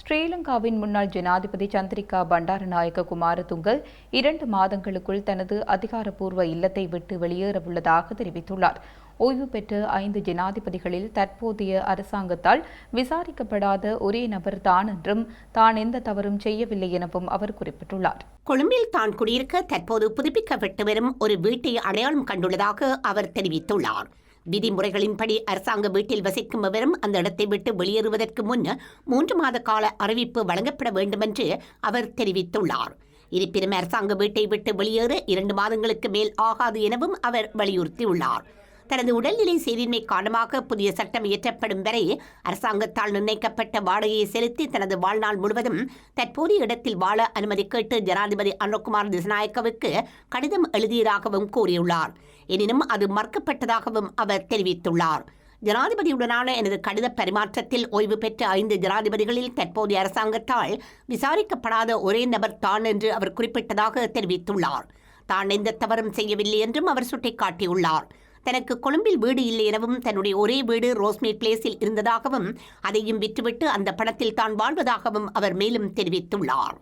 ஸ்ரீலங்காவின் முன்னாள் ஜனாதிபதி சந்திரிகா பண்டாரநாயக்க குமாரதுங்கல் இரண்டு மாதங்களுக்குள் தனது அதிகாரப்பூர்வ இல்லத்தை விட்டு வெளியேறவுள்ளதாக தெரிவித்துள்ளார். ஓய்வு பெற்ற ஐந்து ஜனாதிபதிகளில் தற்போதைய அரசாங்கத்தால் விசாரிக்கப்படாத ஒரே நபர் தான் என்றும் தான் எந்த தவறும் செய்யவில்லை எனவும் அவர் குறிப்பிட்டுள்ளார். கொழும்பில் தான் குடியிருக்க தற்போது புதுப்பிக்கப்பட்டு வரும் ஒரு வீட்டை அடையாளம் கண்டுள்ளதாக அவர் தெரிவித்துள்ளார். விதிமுறைகளின்படி அரசாங்க வீட்டில் வசிக்கும் எவரும் அந்த இடத்தை விட்டு வெளியேறுவதற்கு முன் மூன்று மாத கால அறிவிப்பு வழங்கப்பட வேண்டும் என்று அவர் தெரிவித்துள்ளார். இருப்பினும் அரசாங்க வீட்டை விட்டு வெளியேற இரண்டு மாதங்களுக்கு மேல் ஆகாது எனவும் அவர் வலியுறுத்தியுள்ளார். தனது உடல்நிலை சீரின்மை காரணமாக புதிய சட்டம் இயற்றப்படும் வரை அரசாங்கத்தால் நிர்ணயிக்கப்பட்ட வாடகையை செலுத்தி தனது வாழ்நாள் முழுவதும் தற்போதைய இடத்தில் வாழ அனுமதி கேட்டு ஜனாதிபதி அனுகுமார் திசநாயக்கவுக்கு கடிதம் எழுதியதாகவும் கூறியுள்ளார். எனினும் அது மறுக்கப்பட்டதாகவும் அவர் தெரிவித்துள்ளார். ஜனாதிபதியுடனான எனது கடித பரிமாற்றத்தில் ஓய்வு பெற்ற ஐந்து ஜனாதிபதிகளில் தற்போதைய அரசாங்கத்தால் விசாரிக்கப்படாத ஒரே நபர் தான் என்று அவர் குறிப்பிட்டதாக தெரிவித்துள்ளார். தான் எந்த தவறும் செய்யவில்லை என்றும் அவர் சுட்டிக்காட்டியுள்ளார். தனக்கு கொழும்பில் வீடு இல்லை எனவும் தன்னுடைய ஒரே வீடு ரோஸ்மேட் பிளேஸில் இருந்ததாகவும் அதையும் விற்றுவிட்டு அந்த பணத்தில் தான் வாழ்வதாகவும் அவர் மேலும் தெரிவித்துள்ளார்.